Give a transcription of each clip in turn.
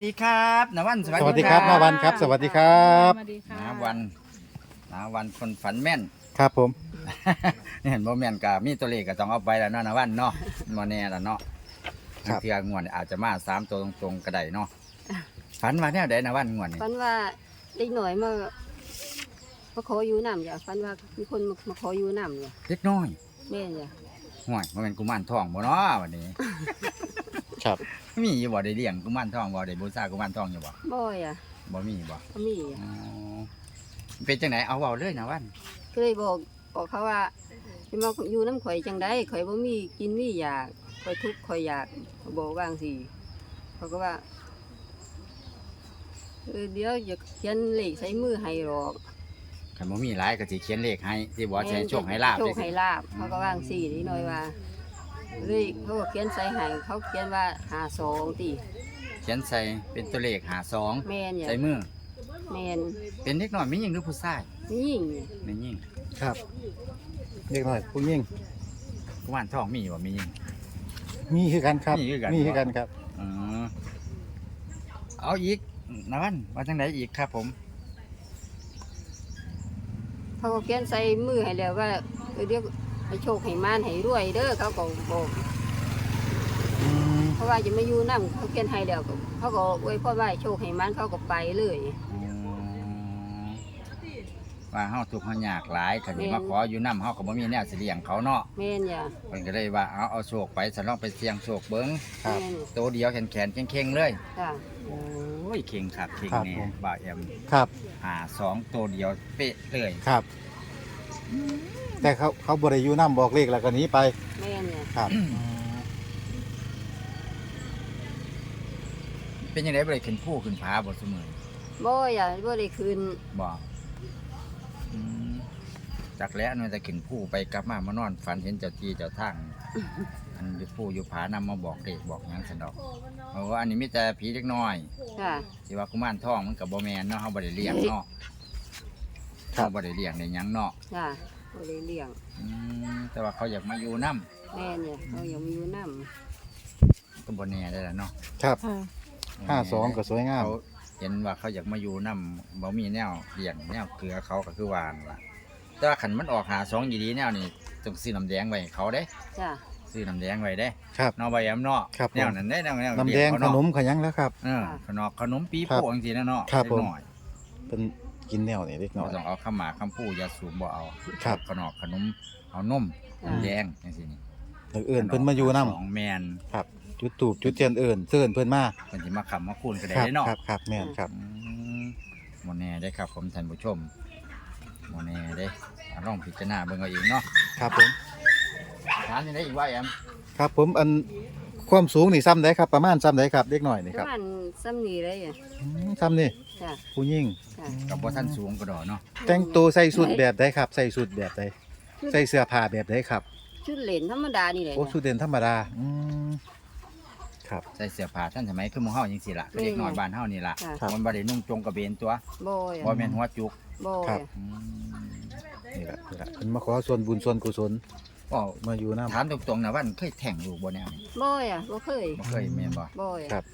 สวัสดีครับนาวันสวัสดีครับนาวันครับ สวัสดีครับสวัสดีค่ะนาวันนาวันคนฝันแม่นครับผมเห็นบ่แม่นก็มีตัวเลขก็ต้องเอาไปแล้วเนาะนาวันเนาะบ่แน่ละเนาะครับเทื่องวดอาจจะมาสามตัวตรงๆก็ได้เนาะฝันว่าแนวใดนาวันงวดนี้ฝันว่าเด็กหน่อยมามาขออยู่น้ำอย่าฝันว่ามีคนมามาขออยู่น้ำอย่าเล็กน้อยแม่นอย่าห่วยบ่แม่นกุมารทองบ่เนาะวันนี้ ครับ มีอยู่บ่ได้เลี้ยงกุมารทองบ่ได้บูชากุมารทองอยู่บ่บ่อยอะบ่มีบ่ก็มีอะอ๋อเป็นจังไหนเอาเว้าเลยนาวันก็เลยบอกบอกเขาว่าจะมาอยู่น้ำข่อยจังได้ข่อยบ่มีกินมีอยากข่อยทุกข์ข่อยอยากเขาบอกว่างสิเขาก็ว่าเออเดี๋ยวจะเขียนเลขใส่มือให้หรอกคันบ่มีหลายก็สิเขียนเลขให้ที่บ่ใช้โชคให้ลาบโชจัคงให้ซี่ลาบเขาก็ว่างสี่นิดหน่อยว่า เลยเขาก็เขียนใส่ให้เขาเขียนว่าหาสองตีเขียนใส่เป็นตัวเลข52แม่นอย่าใส่มือ แม่นเป็นเด็กน้อยมีหญิงหรือผู้ชายนี่ยิ่งเนี่ยมีหญิงครับเด็กหน่อยผู้ยิ่งกุมารทองมีบ่มีหญิง มีคือกันครับมีคือกันมีคือกันครับ อ๋อเอาอีกนะวันว่าจังไดอีกครับผม เขาก็เขียนใส่มือให้แล้วว่าเออเดี๋ยว ให้โชคให้มานให้รวยเด้อเขาก็บอกอืมเพราะว่าจะไม่อยู่น้ำเขาเขียนให้แล้วก็เขาก็อวยพรว่าให้โชคให้มานเขาก็ไปเลยอ๋อว่าเฮาทุกข์เฮายากหลายคันนี้แม่นมาขออยู่นำเฮาก็บ่มีแนวสิเลี้ยงเขาเนาะแม่นอย่าเพิ่นก็เลยว่าเอาเอาโชคไปสลองไปเสี่ยงโชคเบิ่งครับ แม่นตัวเดียวแขนๆเข่งๆเลยจ้ะโอ้ยเข่งคักเข่งครับแน่ผม บ่าแอมครับ หาสองตัวเดียวเป๊ะเลย ครับ แต่เขาเขาบริยูน้ำบอกเลขแล้วก็หนี้ไปแม่นอย่าครับเป็นยังไงบ่ได้ขึ้นผู้ขึ้นผาบ่ซุมื้อบ่อย่าบ่ได้คืนบอกอืมจากแล้วมันจะขึ้นผู้ไปกลับมามานอนฝันเห็นเจ้าที่เจ้าทางอันอยู่ผู้อยู่ผานำมาบอกเด็กบอกหยังสนดอกเพราะว่าอันนี้มีแต่ผีเล็กน้อยจ้ะสิว่ากุมารทองมันกับบ่แมนเนาะเฮาบ่ได้เลี้ยงเนาะ ครับเฮาบ่ได้เลี้ยงได้หยังเนาะจ้ะบ่ได้เลี้ยงอืมแต่ว่าเขาอยากมาอยู่นํแม่นอย่าเขายังมีอยู่น้ก็บ่แน่ได้ล่ะเนาะครับำห้าสองก็สวยงาม เขาเห็นว่าเขาอยากมาอยู่นํบ่มีแนวเลี้ยงแนวเกลือเขาก็คือว่านั่นล่ะแต่ว่าคันมันออกหาสองอยู่ดีแนวนี้ต้องซื้อน้ำแดงไว้ให้เขาเด้ จ้ะซื้อน้ำแดงไว้เด้ครับ เนอใบยำเนาะครับผม แนวนั้นได้แนวแนวน้ำแดงเลี้ยขเขานเาะมขยังแล้วครับ เออขนมขนมปีครับโป้จังซี่นะเนาะครับเล็กผมน้อย เป็น กินแนวนี่เล็กน้บ่อยต้องเอาข้าวหมากข้าวผู้ยาสูบบ่เอาครับ ขนมขนมเอานมจ้ะน้ำแดงจังซี่นี่เด็กอื่นเพิ่นมาอยู่น้สองแมนำครับ จุดตูบจุดเทียนเอื่นเสื่อนเพิ่นมาเพิ่นสิมาขำมาคูณก็ได้ครับเด้เนาะ ครับครับแม่นครับ อืมบ่แน่ได้ครับผมท่านผู้ชมบ่แน่เด้เอาลองพิจารณาเบิ่งเอาเองเนาะครับผมถามยังได้อีกว่าแอมครับผมอันความสูงนี่ซ้ำได้ครับประมาณซ้ำได้ครับเด็กหน่อยนี่ปครัระบมาณซ้ำนี้เลยอะอืมซ้ำนี่ จ้ะผู้ยิ่งจ้ะก็บ่ทันสูงก็ดอกเนาะแต่งตัวใส่สุดแบบใดครับ ใส่สุดแบบใดใส่เสื้อผ้าแบบใดครับชุดเหรนธรรมดานี่แหละโอ้สุดเด่นธรรมดาอืมครับ ใส่เสื้อผ้าท่านสมัยคือหมู่เฮาจังซี่ล่ะคือเด็กน้อยบ้านเฮานี่ล่ะจ้ะครับมันบ่ได้นุ่งจงกระเบนตัวบ่อยบ่อะแม่นหัวจุกบ่อยครับอะอืมนี่แหละนี่แหละเพิ่นมาขอส่วนบุญส่วนกุศลก็มาอยู่น้ถามตรงๆนะว่ามันเคยแท่งลูกบ่แนวนี้บ่อยอะบ่เคยบ่เคยแม่นบ่ บ่อยอะครับ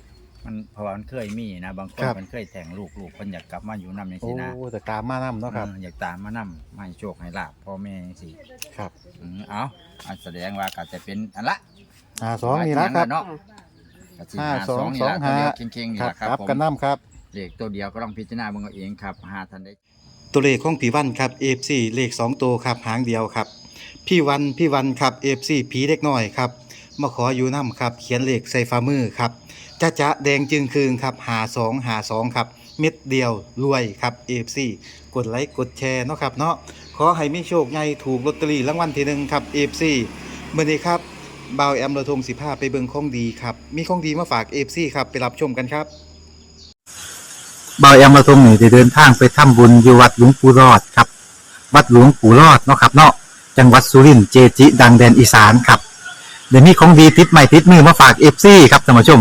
มันเพราะว่ามันเคยมีนะบางคนครับ มันเคยแท่งลูกลูกเพิ่นอยากกลับมาอยู่นำจังำโอ้ซี่นะแต่ตามมาน้ำเนาะครับ เอออยากตามมานำมาให้โชคให้ลาบพ่อแม่จังซี่ครับอืมเอาอันแสดงว่าก็จะเป็นอันละหาสองนี่ละครับ เนาะอะก็สิห้าหาสองนี่ละสองตัวเดียวห้า เก่งๆนี่ครับล่ะครับครับผมกันน้ำครับ เลขตัวเดียวก็ต้องพิจารณาเบิ่งเอาเองครับหาทันได้ ตัวเลขของพี่วันครับ F4 เลข 2 ตัวครับหางเดียวครับ พี่วันพี่วันครับ F4 ผีเล็กน้อยครับมาขออยู่น้ำครับ เขียนเลขใส่ฝ่ามือครับ จะจะแดงจึงคืนครับหาสองหาสองครับ เม็ดเดียวรวยครับ F4 กดไลค์กดแชร์เนาะครับเนาะขอให้มีโชคใหญ่ถูกลอตเตอรี่รางวัลที่หนึ่งครับ F4 เมื่อนี้ครับบ่าวแอมระทงสิาไปเบิงของดีครับมีของดีมาฝาก F4 ครับไปรับชมกันครับบายอมาตรงนี่ได้เดินทางไปทำบุญอยู่วัดหลวงปู่รอดครับ วัดหลวงปู่รอดเนาะครับเนาะจังหวัดสุรินทร์เจจิ ดังแดนอีสานครับเดี๋ยวนี้ของดีติดใหม่ติดมือมาฝากเอฟซีครับท่านผู้ชม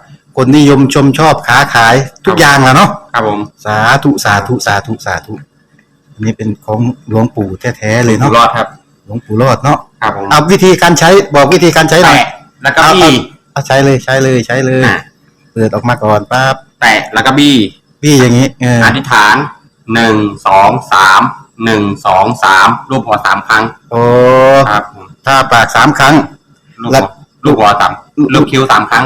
คนนิยมชมชอบค้าขายทุกอย่างแหล้วเนาะครับผมสาธุสาธุสาธุสาธุอันนี้เป็นของหลวงปู่แท้ๆเลยอยู่เนาะรอดครับ หลวงปู่รอดเนาะครับผมเอาวิธีการใช้บอกวิธีการใช้หน่อย แตะแล้วก็บี้ เอาใช้เลยใช้เลยใช้เลย อะ เปิดออกมาก่อนปั๊บแตะแล้วก็บี้พี่อย่างนี้เอออธิษฐานหนึ่งสองสามหนึ่งสองสามรูปหัวสามครั้งโอ้ครับผมถ้าปากสามครั้งลูกแล้หัววลูกหัวสามลูกคิ้วสามครั้ง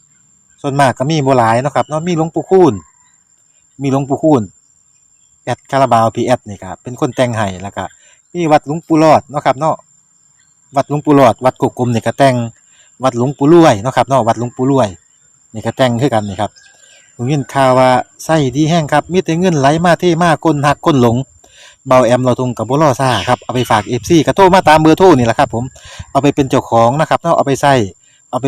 ส่วนมากก็มีบ่หลายเนาะครับเนาะมีหลวงปู่คูณมีหลวงปู่คูณแอดคาราบาวพีแอดนี่ครับเป็นคนแต่งให้แล้วก็มีวัดหลวงปู่รอดเนาะครับเนาะวัดหลวงปู่รอด วัดกกกลมนี่ก็แต่งวัดหลวงปู่รวยเนาะครับเนาะวัดหลวงปู่รวยนี่ก็แต่งคือกันนี่ครับผมยินข่าวว่าไส้ดีแห้งครับมีแต่เงินไหลมาเทมาก้นหักก้นหลงเบาแอมเราทงกับบุรอซ่าครับเอาไปฝากเอฟซีกระโทรมาตามเบอร์โทรนี่แหละครับผมเอาไปเป็นเจ้าของนะครับเนาะเอาไปใส่เอาไป